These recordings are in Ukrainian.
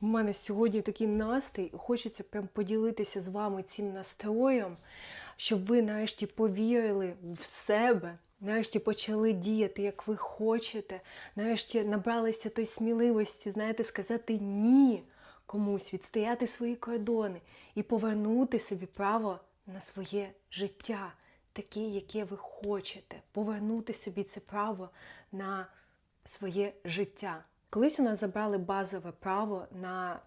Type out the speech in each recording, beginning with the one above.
У мене сьогодні такий настрій, хочеться прям поділитися з вами цим настроєм, щоб ви нарешті повірили в себе, нарешті почали діяти, як ви хочете, нарешті набралися той сміливості, знаєте, сказати ні комусь, відстояти свої кордони і повернути собі право на своє життя, таке, яке ви хочете, повернути собі це право на своє життя. Колись у нас забрали базове право на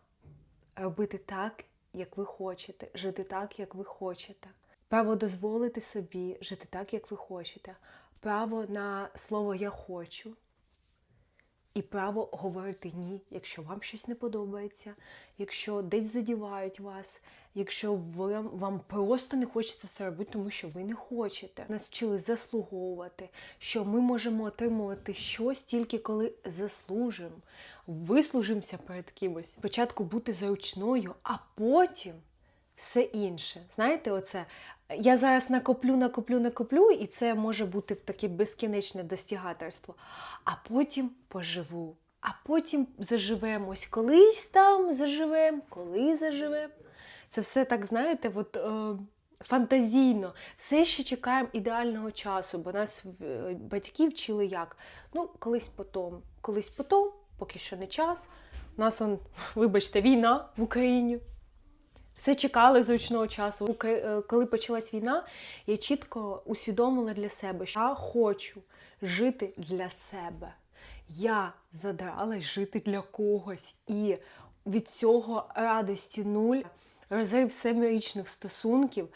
робити так, як ви хочете, жити так, як ви хочете. Право дозволити собі жити так, як ви хочете. Право на слово я хочу. І право говорити ні, якщо вам щось не подобається, якщо десь задівають вас, якщо вам, вам просто не хочеться це робити, тому що ви не хочете. Нас вчили заслуговувати, що ми можемо отримувати щось тільки коли заслужимо, вислужимося перед кимось. Спочатку бути зручною, а потім все інше. Знаєте, оце я зараз накоплю, накоплю, накоплю, і це може бути таке безкінечне достігаторство. А потім поживу, а потім заживемо. Ось колись там заживемо, коли заживемо. Це все так, знаєте, от, е, фантазійно. Все ще чекаємо ідеального часу, бо нас е, батьки вчили як? Ну, колись потом, колись потом, поки що не час. У нас, он, вибачте, війна в Україні. Все чекали зручного часу. Е, Коли почалась війна, я чітко усвідомила для себе, що я хочу жити для себе. Я задралась жити для когось. І від цього радості нуль, розрив семирічних стосунків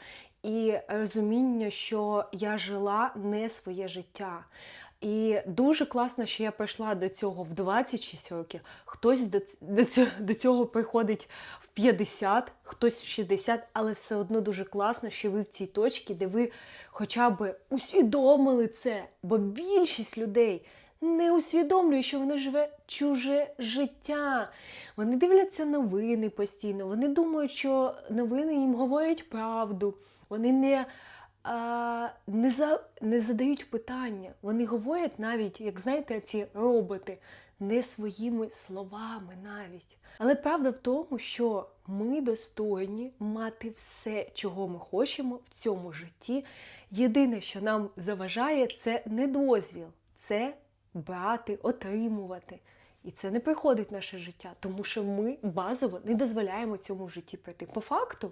і розуміння, що я жила не своє життя. І дуже класно, що я прийшла до цього в 26 років. Хтось до, до цього приходить в 50, хтось в 60, але все одно дуже класно, що ви в цій точці, де ви хоча б усвідомили це. Бо більшість людей не усвідомлює, що вона живе чуже життя. Вони дивляться новини постійно, вони думають, що новини їм говорять правду. Вони не а, не, за, не задають питання. Вони говорять навіть, як знаєте, ці роботи, не своїми словами навіть. Але правда в тому, що ми достойні мати все, чого ми хочемо в цьому житті. Єдине, що нам заважає, це не дозвіл, це брати, отримувати. І це не приходить в наше життя, тому що ми базово не дозволяємо цьому житті пройти. По факту,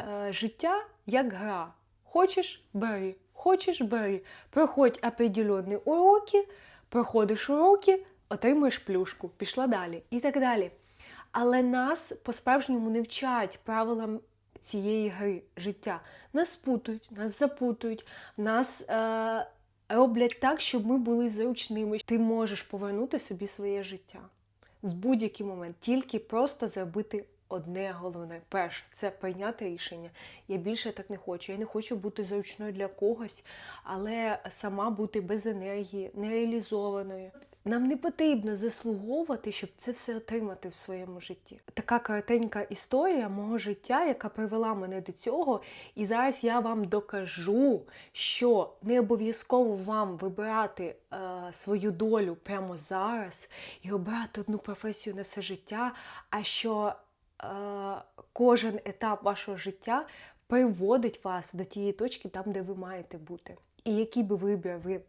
е, життя як гра. Хочеш бери, хочеш бери. Проходь определенні уроки, проходиш уроки, отримуєш плюшку, пішла далі і так далі. Але нас по-справжньому не вчать правилам цієї гри життя. Нас путають, нас запутують, нас е, роблять так, щоб ми були зручними. Ти можеш повернути собі своє життя в будь-який момент, тільки просто зробити одне головне. Перше, це прийняти рішення. Я більше так не хочу. Я не хочу бути зручною для когось, але сама бути без енергії, нереалізованою. Нам не потрібно заслуговувати, щоб це все отримати в своєму житті. Така коротенька історія мого життя, яка привела мене до цього. І зараз я вам докажу, що не обов'язково вам вибирати е, свою долю прямо зараз і обрати одну професію на все життя, а що е, кожен етап вашого життя приводить вас до тієї точки, там, де ви маєте бути. І який би вибір ви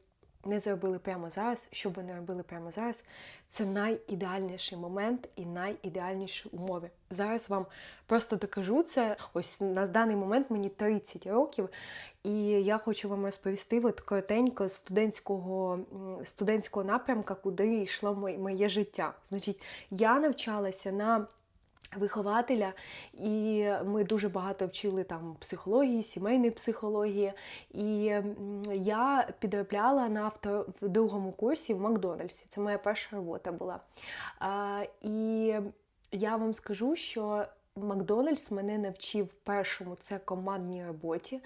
не зробили прямо зараз, що б ви не робили прямо зараз, це найідеальніший момент і найідеальніші умови. Зараз вам просто докажу це. Ось на даний момент мені 30 років, і я хочу вам розповісти от коротенько студентського, студентського напрямка, куди йшло моє життя. Значить, я навчалася на вихователя, і ми дуже багато вчили там психології, сімейної психології. І я підробляла на вто- в другому курсі в Макдональдсі. Це моя перша робота була. А, і я вам скажу, що Макдональдс мене навчив першому це командній роботі,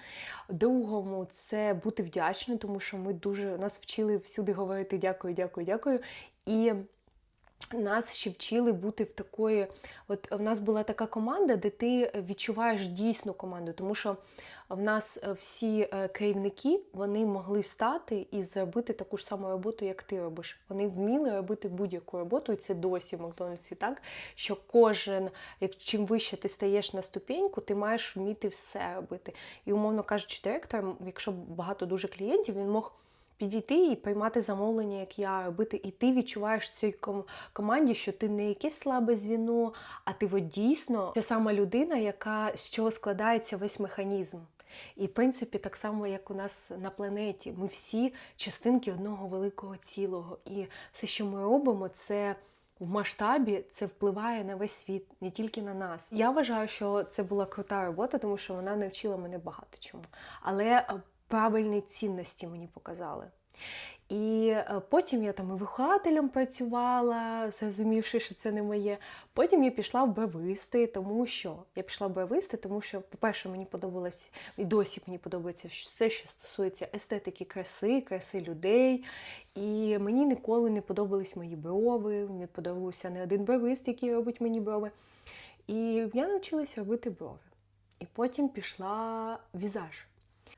другому це бути вдячною, тому що ми дуже нас вчили всюди говорити дякую, дякую, дякую. І нас ще вчили бути в такої. От в нас була така команда, де ти відчуваєш дійсну команду, тому що в нас е, всі е, керівники вони могли встати і зробити таку ж саму роботу, як ти робиш. Вони вміли робити будь-яку роботу, і це досі в Макдональдсі так, що кожен, як чим вище ти стаєш на ступеньку, ти маєш вміти все робити. І, умовно кажучи, директор, якщо багато дуже клієнтів, він мог підійти і приймати замовлення, як я робити, і ти відчуваєш цій команді, що ти не якесь слабе звіно, а ти от дійсно та сама людина, яка з чого складається весь механізм. І в принципі, так само, як у нас на планеті, ми всі частинки одного великого цілого. І все, що ми робимо, це в масштабі це впливає на весь світ, не тільки на нас. Я вважаю, що це була крута робота, тому що вона навчила мене багато чому. Але е, правильні цінності мені показали. І е, потім я там і вихователем працювала, зрозумівши, що це не моє. Потім я пішла в бровисти, тому що я пішла в бровисти, тому що, по-перше, мені подобалось, і досі мені подобається все, що стосується естетики краси, краси людей. І мені ніколи не подобались мої брови, не подобався не один бровист, який робить мені брови. І я навчилася робити брови. І потім пішла візаж.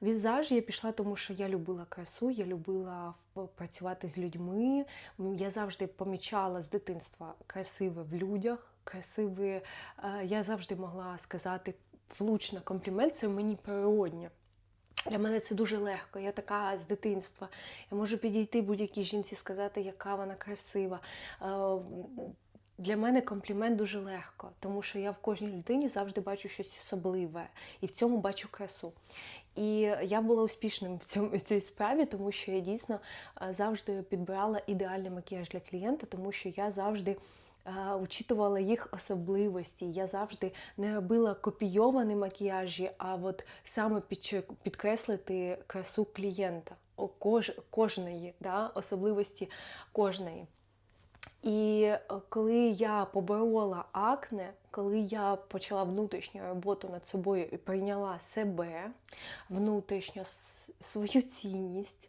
Візаж я пішла, тому що я любила красу, я любила працювати з людьми. Я завжди помічала з дитинства красиве в людях, красиве. е, Я завжди могла сказати влучно комплімент, це мені природньо. Для мене це дуже легко. Я така з дитинства. Я можу підійти будь-якій жінці, сказати, яка вона красива. Е, Для мене комплімент дуже легко, тому що я в кожній людині завжди бачу щось особливе і в цьому бачу красу. І я була успішним в цьому в цій справі, тому що я дійсно е, завжди підбирала ідеальний макіяж для клієнта, тому що я завжди е, учитувала їх особливості. Я завжди не робила копійовані макіяжі, а от саме підкреслити красу клієнта, кож, кожної, да, особливості кожної. І е, коли я поборола акне, коли я почала внутрішню роботу над собою і прийняла себе внутрішньо с- свою цінність,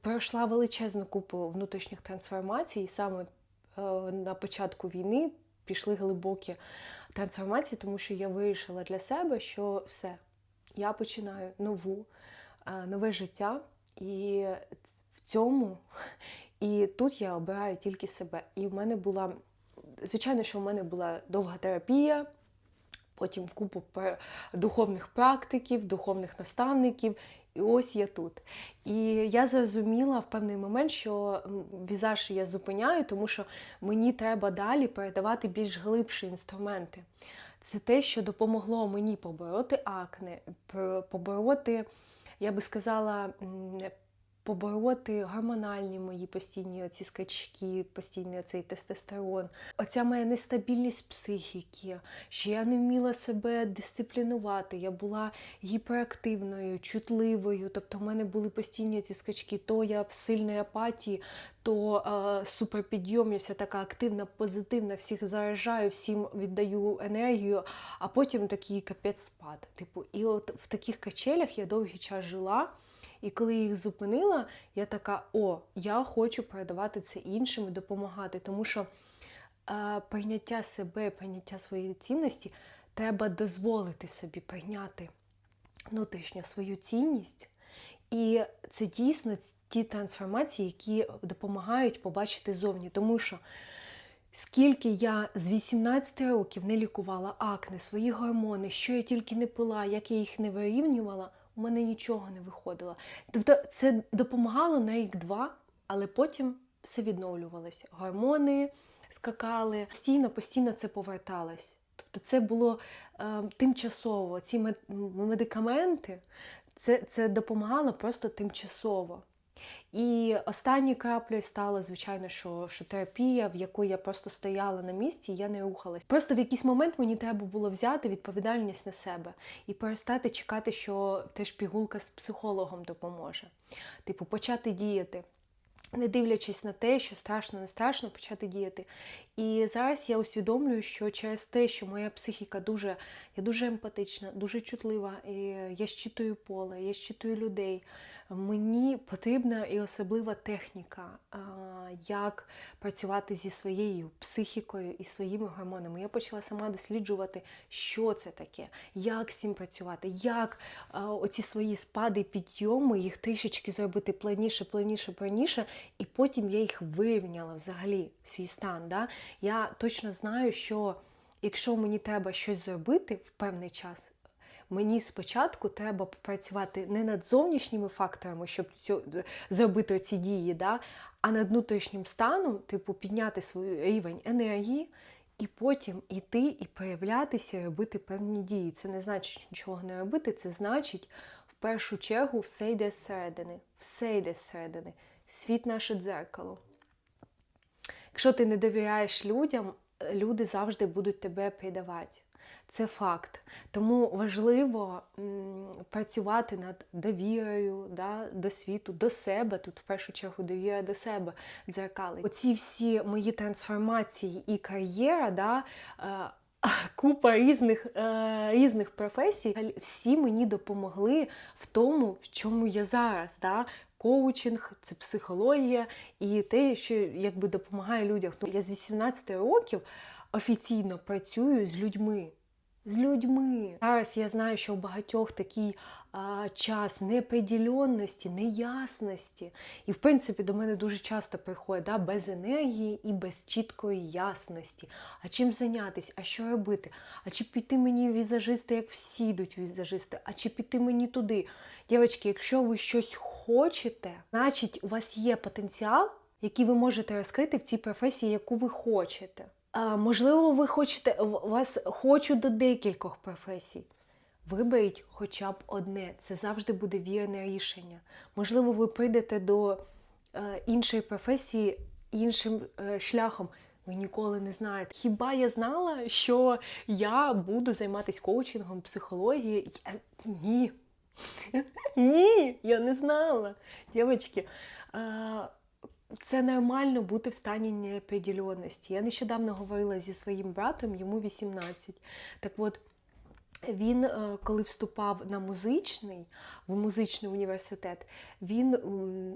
пройшла величезну купу внутрішніх трансформацій, і саме е, на початку війни пішли глибокі трансформації, тому що я вирішила для себе, що все, я починаю нову, е, нове життя, і в цьому і тут я обираю тільки себе. І в мене була, звичайно, що в мене була довга терапія, потім купу духовних практиків, духовних наставників. І ось я тут. І я зрозуміла в певний момент, що візаж я зупиняю, тому що мені треба далі передавати більш глибші інструменти. Це те, що допомогло мені побороти акне, побороти, я би сказала, побороти гормональні мої постійні ці скачки, постійний цей тестостерон, оця моя нестабільність психіки, що я не вміла себе дисциплінувати, я була гіперактивною, чутливою. Тобто в мене були постійні ці скачки, то я в сильній апатії, то е, вся така активна, позитивна, всіх заражаю, всім віддаю енергію, а потім такий капець спад. Типу, і от в таких качелях я довгий час жила. І коли я їх зупинила, я така: о, я хочу передавати це іншим і допомагати. Тому що е, прийняття себе, прийняття своєї цінності треба дозволити собі прийняти внутрішньо свою цінність. І це дійсно ті трансформації, які допомагають побачити зовні. Тому що скільки я з 18 років не лікувала акне, свої гормони, що я тільки не пила, як я їх не вирівнювала, у мене нічого не виходило. Тобто це допомагало на рік-два, але потім все відновлювалося. Гормони скакали, постійно, постійно це поверталось. Тобто це було е, тимчасово. Ці медикаменти це, це допомагало просто тимчасово. І останньою краплею стала, звичайно, що, що терапія, в якої я просто стояла на місці, і я не рухалась. Просто в якийсь момент мені треба було взяти відповідальність на себе і перестати чекати, що теж пігулка з психологом допоможе. Типу, почати діяти. Не дивлячись на те, що страшно, не страшно почати діяти. І зараз я усвідомлюю, що через те, що моя психіка дуже, я дуже емпатична, дуже чутлива, і я щитую поле, я щитую людей. Мені потрібна і особлива техніка, як працювати зі своєю психікою і своїми гормонами. Я почала сама досліджувати, що це таке, як з цим працювати, як оці свої спади, підйоми, їх трішечки зробити плавніше, плавніше, плавніше, і потім я їх вирівняла взагалі, свій стан. Да? Я точно знаю, що якщо мені треба щось зробити в певний час, мені спочатку треба попрацювати не над зовнішніми факторами, щоб цю, зробити ці дії, да? а над внутрішнім станом, типу, підняти свій рівень енергії. І потім іти і проявлятися, робити певні дії. Це не значить нічого не робити, це значить, в першу чергу, все йде зсередини. Все йде зсередини. Світ наше дзеркало. Якщо ти не довіряєш людям, люди завжди будуть тебе предавати. Це факт. Тому важливо працювати над довірою да, до світу, до себе. Тут в першу чергу довіра до себе дзеркалить. Оці всі мої трансформації і кар'єра, да, е, купа різних, е, різних професій, всі мені допомогли в тому, в чому я зараз. Да? Коучинг, це психологія і те, що якби допомагає людям. Я з 18 років офіційно працюю з людьми. З людьми. Зараз я знаю, що у багатьох такий а, час неподіленості, неясності. І, в принципі, до мене дуже часто приходить да, без енергії і без чіткої ясності. А чим зайнятися? А що робити? А чи піти мені візажисти, як всі йдуть візажисти? А чи піти мені туди? Дівчатки, якщо ви щось хочете, значить у вас є потенціал, який ви можете розкрити в цій професії, яку ви хочете. Можливо, ви хочете вас хочу до декількох професій. Виберіть хоча б одне. Це завжди буде вірне рішення. Можливо, ви прийдете до е, іншої професії іншим е, шляхом. Ви ніколи не знаєте. Хіба я знала, що я буду займатися коучингом, психологією? Я... Ні. Ні, я не знала. Дівчатки, це нормально бути в стані неопределенності. Я нещодавно говорила зі своїм братом, йому 18. Так от, він, е, коли вступав на музичний, в музичний університет, він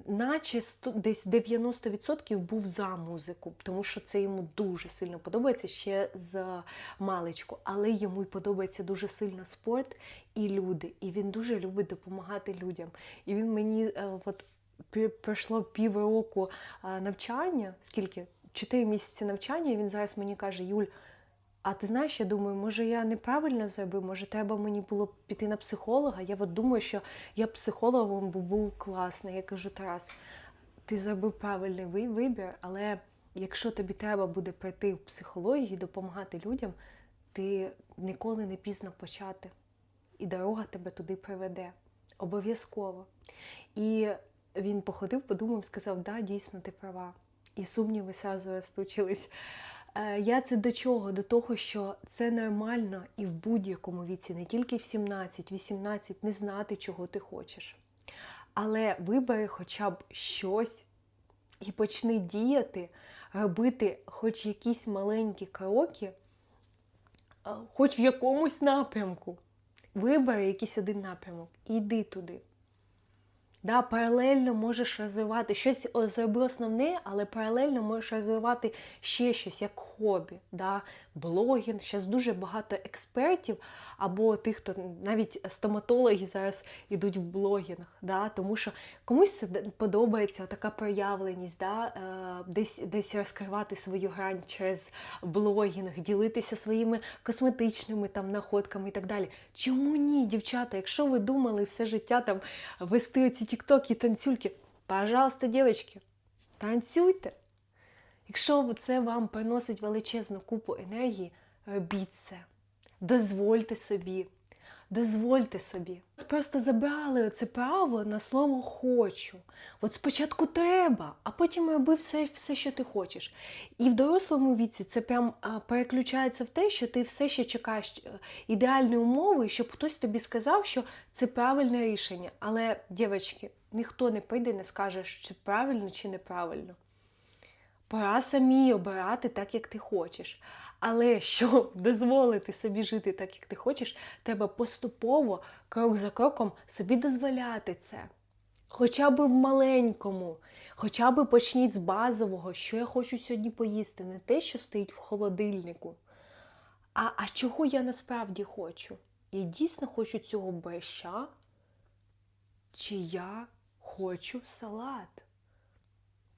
наче десь 90% був за музику, тому що це йому дуже сильно подобається ще з маличку. Але йому й подобається дуже сильно спорт і люди. І він дуже любить допомагати людям. І він мені е, от пройшло півроку а, навчання, скільки? Чотири місяці навчання, і він зараз мені каже: Юль, а ти знаєш, я думаю, може я неправильно зробив, може треба мені було піти на психолога. Я от думаю, що я психологом був класний. Я кажу, Тарас, ти зробив правильний вибір, але якщо тобі треба буде прийти в психологію і допомагати людям, ти ніколи не пізно почати. І дорога тебе туди приведе. Обов'язково. І він походив, подумав, сказав, да, дійсно, ти права. І сумніви сразу розтучились. Е, Я це до чого? До того, що це нормально і в будь-якому віці, не тільки в 17-18, не знати, чого ти хочеш. Але вибери хоча б щось і почни діяти, робити хоч якісь маленькі кроки, е, хоч в якомусь напрямку. Вибери якийсь один напрямок і йди туди. Да, паралельно можеш розвивати щось зроби основне, але паралельно можеш розвивати ще щось як хобі. Да? Блогінг. Зараз дуже багато експертів, або тих, хто навіть стоматологи зараз йдуть в блогінг. Да? Тому що комусь це подобається така проявленість, да? е, десь, десь розкривати свою грань через блогінг, ділитися своїми косметичними там находками і так далі. Чому ні, дівчата? Якщо ви думали все життя там вести оці тіктоки, танцюльки, пожалуйста, дівчатки, танцюйте. Якщо це вам приносить величезну купу енергії, робіть це. Дозвольте собі. Дозвольте собі. Просто забрали це право на слово хочу. От спочатку треба, а потім роби все, все, що ти хочеш. І в дорослому віці це прям переключається в те, що ти все ще чекаєш е, ідеальні умови, щоб хтось тобі сказав, що це правильне рішення. Але, дівчатки, ніхто не прийде і не скаже, чи правильно, чи неправильно. Пора самі обирати так, як ти хочеш. Але щоб дозволити собі жити так, як ти хочеш, треба поступово, крок за кроком, собі дозволяти це. Хоча б в маленькому, хоча б почніть з базового, що я хочу сьогодні поїсти, не те, що стоїть в холодильнику. А, а чого я насправді хочу? Я дійсно хочу цього борща, чи я хочу салат?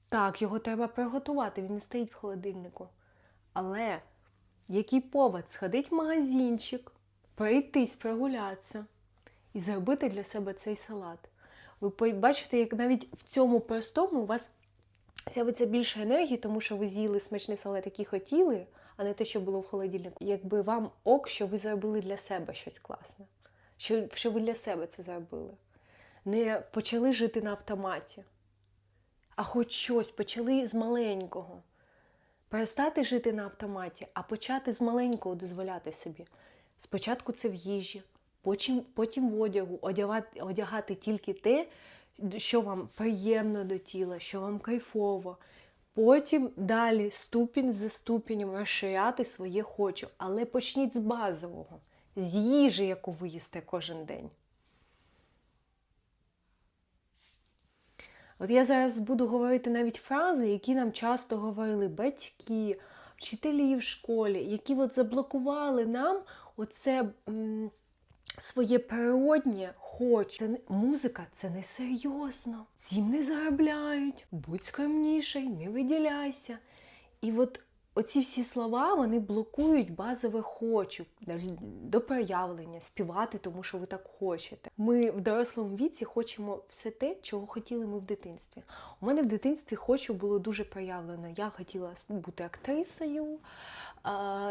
Так, його треба приготувати, він не стоїть в холодильнику. Але який повод сходить в магазинчик, пройтись, прогулятися і зробити для себе цей салат. Ви бачите, як навіть в цьому простому у вас з'явиться більше енергії, тому що ви з'їли смачний салат, який хотіли, а не те, що було в холодильнику. Якби вам ок, що ви зробили для себе щось класне, що, що ви для себе це зробили. Не почали жити на автоматі, а хоч щось почали з маленького. Перестати жити на автоматі, а почати з маленького дозволяти собі. Спочатку це в їжі, потім, потім в одягу, одягати, одягати тільки те, що вам приємно до тіла, що вам кайфово. Потім далі ступінь за ступенем розширяти своє хочу. Але почніть з базового, з їжі, яку ви їсте кожен день. От я зараз буду говорити навіть фрази, які нам часто говорили батьки, вчителі в школі, які от заблокували нам оце м, своє природнє хоч. Це музика це не серйозно. Цим не заробляють. Будь скромніший, не виділяйся. І от оці всі слова вони блокують базове хочу до проявлення, співати, тому що ви так хочете. Ми в дорослому віці хочемо все те, чого хотіли ми в дитинстві. У мене в дитинстві хочу було дуже проявлено. Я хотіла бути актрисою.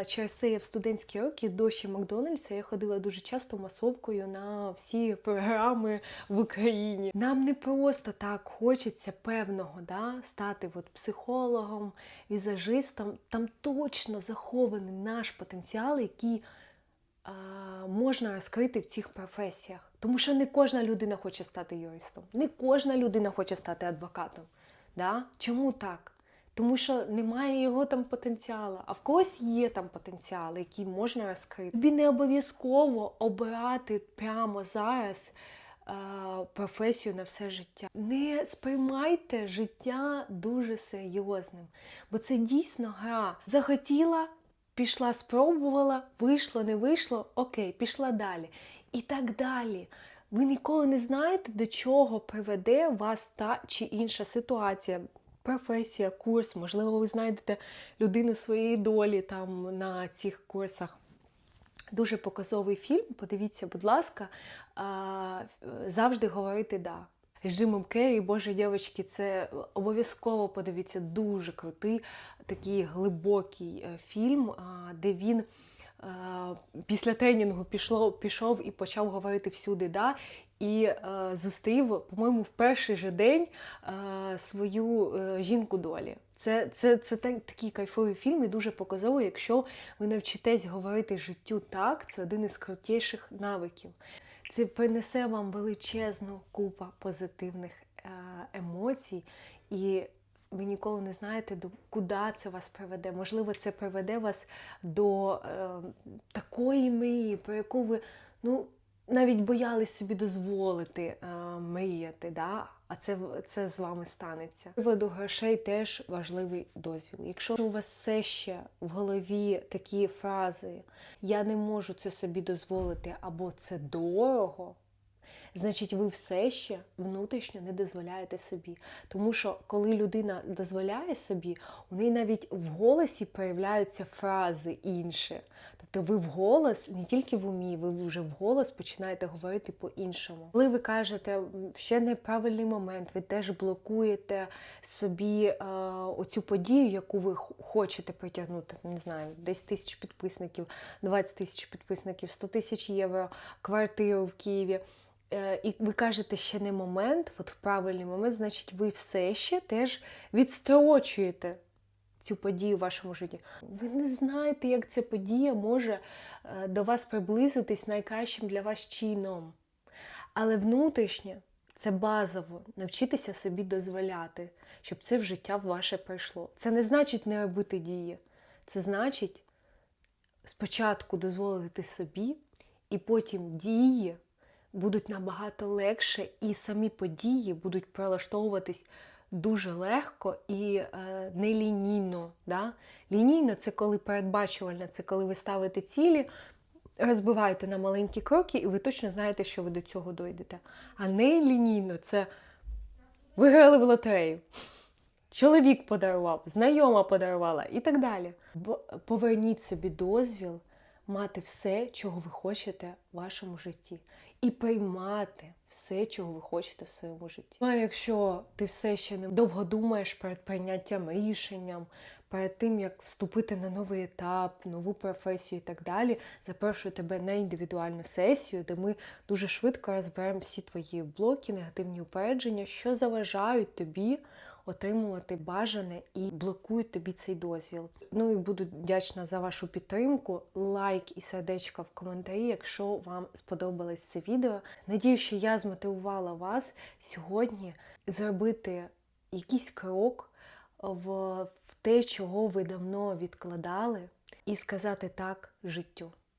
Через це я в студентські роки до ще Макдональдса я ходила дуже часто масовкою на всі програми в Україні. Нам не просто так хочеться певного да, стати от психологом, візажистом. Там точно захований наш потенціал, який можна розкрити в цих професіях. Тому що не кожна людина хоче стати юристом, не кожна людина хоче стати адвокатом. Да? Чому так? Тому що немає його там потенціалу, а в когось є там потенціал, який можна розкрити. Тобі не обов'язково обирати прямо зараз е, професію на все життя. Не сприймайте життя дуже серйозним, бо це дійсно гра. Захотіла, пішла, спробувала, вийшло, не вийшло, окей, пішла далі. І так далі. Ви ніколи не знаєте, до чого приведе вас та чи інша ситуація професія, курс, можливо, ви знайдете людину своєї долі там на цих курсах. Дуже показовий фільм. Подивіться, будь ласка, завжди говорити да. З Джимом Керрі, Боже дівчатки, це обов'язково подивіться дуже крутий, такий глибокий е, фільм, де він після тренінгу пішло, пішов і почав говорити всюди да, і е, зустрів, по-моєму, в перший же день е, свою е, жінку долі. Це це, це такий кайфовий фільм і дуже показовий, якщо ви навчитесь говорити життю так, це один із крутіших навиків. Це принесе вам величезну купу позитивних емоцій, і ви ніколи не знаєте, до куди це вас приведе. Можливо, це приведе вас до е, такої мрії, про яку ви ну, навіть боялись собі дозволити е, мріяти. Да? А це це з вами станеться. Приводу грошей теж важливий дозвіл. Якщо у вас все ще в голові такі фрази Я не можу це собі дозволити, або це дорого значить, ви все ще внутрішньо не дозволяєте собі. Тому що коли людина дозволяє собі, у неї навіть в голосі проявляються фрази інші. Тобто ви в голос, не тільки в умі, ви вже в голос починаєте говорити по-іншому. Коли ви кажете ще неправильний момент, ви теж блокуєте собі е, оцю подію, яку ви хочете притягнути, не знаю, 10 тисяч підписників, 20 тисяч підписників, 100 тисяч євро, квартиру в Києві. Е, і ви кажете, ще не момент, от в правильний момент, значить, ви все ще теж відстрочуєте цю подію в вашому житті. Ви не знаєте, як ця подія може е, до вас приблизитись найкращим для вас чином. Але внутрішнє це базово навчитися собі дозволяти, щоб це в життя ваше прийшло. Це не значить не робити дії. Це значить спочатку дозволити собі, і потім дії будуть набагато легше, і самі події будуть прилаштовуватись дуже легко і е, не лінійно. Да? Лінійно це коли передбачувально, це коли ви ставите цілі, розбиваєте на маленькі кроки, і ви точно знаєте, що ви до цього дойдете. А не лінійно це виграли в лотерею. Чоловік подарував, знайома подарувала і так далі. Бо поверніть собі дозвіл мати все, чого ви хочете в вашому житті, і приймати все, чого ви хочете в своєму житті. Ну, а якщо ти все ще не довго думаєш перед прийняттям рішенням, перед тим як вступити на новий етап, нову професію і так далі, запрошую тебе на індивідуальну сесію, де ми дуже швидко розберемо всі твої блоки, негативні упередження, що заважають тобі отримувати бажане і блокують тобі цей дозвіл. Ну і буду вдячна за вашу підтримку, лайк і сердечко в коментарі, якщо вам сподобалось це відео. Надію, що я змотивувала вас сьогодні зробити якийсь крок в, те, чого ви давно відкладали, і сказати так життю.